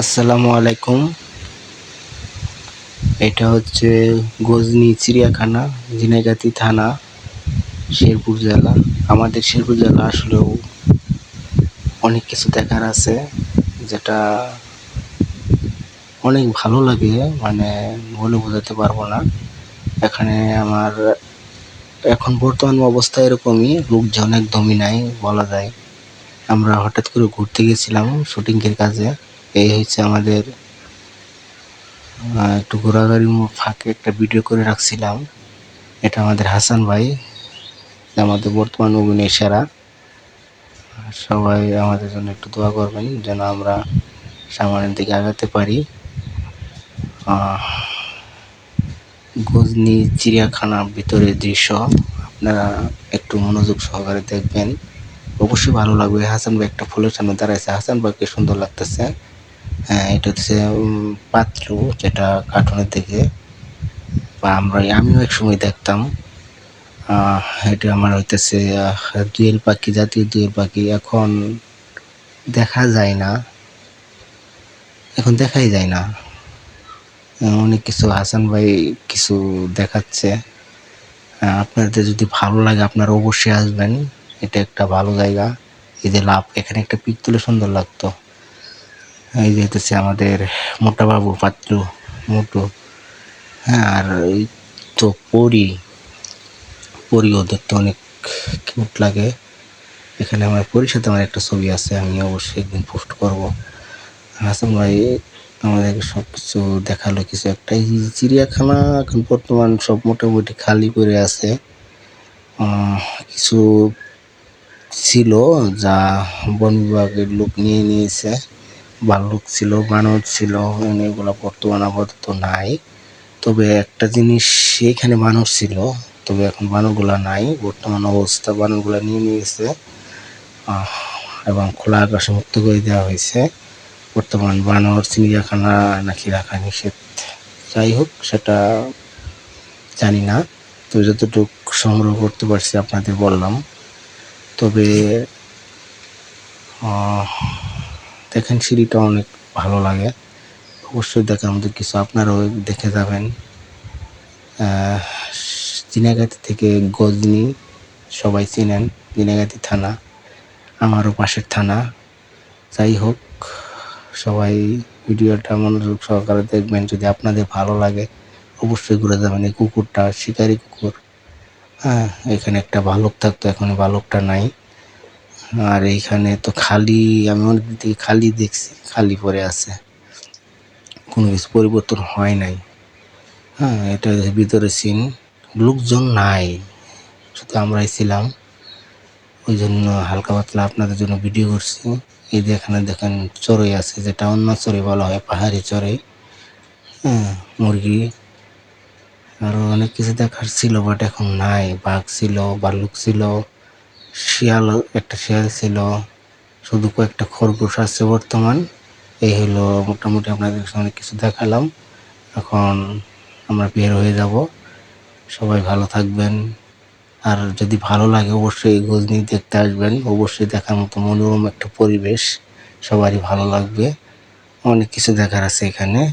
আসসালামু আলাইকুম। এটা হচ্ছে গজনি চিড়িয়াখানা ঝিনাইগাতি থানা, শেরপুর জেলা। আমাদের শেরপুর জেলা আসলেও অনেক কিছু দেখার আছে, যেটা অনেক ভালো লাগে মানে বলে বোঝাতে পারব না। এখানে আমার এখন বর্তমান অবস্থা এরকমই, লোকজন একদমই নাই বলা যায়। আমরা হঠাৎ করে ঘুরতে গেছিলাম শুটিংয়ের কাজে। এই হচ্ছে আমাদের একটু ঘোরাঘুরির মো- ফাঁকে একটা ভিডিও করে রাখছিলাম। এটা আমাদের হাসান ভাই, আমাদের বর্তমান অভিনয় সেরা। সবাই আমাদের জন্য একটু দোয়া করবেন যেন আমরা সামনের দিকে আগাতে পারি। গজনি চিড়িয়াখানার ভিতরের দৃশ্য, আপনারা একটু মনোযোগ সহকারে দেখবেন। অবশ্যই ভালো লাগবে। হাসান ভাই একটা ফুলের সামনে দাঁড়াইছে। হাসান ভাইকে সুন্দর লাগতেছে। হ্যাঁ এটা হচ্ছে পাতলু যেটা কার্টুনের দিকে। বা আমরা, আমিও এক সময় দেখতাম। এটা আমার হইতেছে দোয়েল পাখি, জাতীয় দোয়েল পাখি। এখন দেখা যায় না। এখন দেখাই যায় না। অনেক কিছু হাসান ভাই কিছু দেখাচ্ছে। আপনাদের যদি ভালো লাগে, আপনারা অবশ্যই আসবেন। এটা একটা ভালো জায়গা। এই যে লাভ এখানে একটা পিক তুলে সুন্দর লাগতো। এই যে হচ্ছে আমাদের মোটা বাবু পাত্র, মোটু হ্যাঁ আর এই তো পরি পরি ওদের তো অনেক কিউট লাগে। এখানে আমার পরির সাথে আমার একটা ছবি আছে, আমি অবশ্যই একদিন পোস্ট করব। হাসান ভাই আমাদেরকে সব কিছু দেখাল কিছু একটা। চিড়িয়াখানা এখন বর্তমান সব মোটামুটি খালি করে আছে। কিছু ছিল যা বন বিভাগের লোক নিয়ে নিয়েছে। ভাল্লুক ছিল বানর ছিল এগুলো বর্তমান আপাতত নাই। তবে একটা জিনিস এখানে মানুষ ছিল তবে এখন বানরগুলা নাই। বর্তমান অবস্থা বানরগুলা নিয়ে নিয়েছে আহ, এবং খোলা আকাশে মুক্ত করে দেওয়া হয়েছে। বর্তমান বানর চিড়িয়াখানা নাকি রাখা নিষেধ। যাই হোক সেটা জানি না। তো যতটুকু সংগ্রহ করতে পারছি আপনাদের বললাম। তবে দেখেন সিঁড়িটা অনেক ভালো লাগে। অবশ্যই দেখে আমাদের কিছু আপনারাও দেখে যাবেন। চিনাগাতি থেকে গজনি সবাই চিনেন, চিনাগাতি থানা, আমারও পাশের থানা। যাই হোক, সবাই ভিডিওটা মনোযোগ সহকারে দেখবেন, যদি আপনাদের ভালো লাগে, অবশ্যই ঘুরে যাবেন। এই কুকুরটা, শিকারি কুকুর। হ্যাঁ এখানে একটা ভালুক থাকতো, এখন ভালুকটা নাই। আর এইখানে তো খালি, আমি অনেক থেকে খালি দেখছি, খালি পড়ে আছে। কোনো কিছু পরিবর্তন হয় নাই। হ্যাঁ এটা ভিতরে সিন লোকজন নাই। শুধু আমরাই ছিলাম। ওই জন্য হালকা পাতলা আপনাদের জন্য ভিডিও করছি। এই এখানে দেখেন চড়ই আছে, যেটা অন্য চড়ই বলা হয়, পাহাড়ি চড়ই। হ্যাঁ মুরগি। আরও অনেক কিছু দেখার ছিল বাট এখন নাই। বাঘ ছিল ভাল্লুক ছিল। শিয়াল, একটা শিয়াল ছিল, শুধু কয়েকটা খরগোশ আছে বর্তমান। এই হলো মোটামুটি আপনাদের অনেক কিছু দেখালাম। এখন আমরা বের হয়ে যাব। সবাই ভালো থাকবেন। আর যদি ভালো লাগে, অবশ্যই গজনি দেখতে আসবেন। অবশ্যই দেখার মতো মনোরম একটা পরিবেশ। সবারই ভালো লাগবে। অনেক কিছু দেখার আছে এখানে।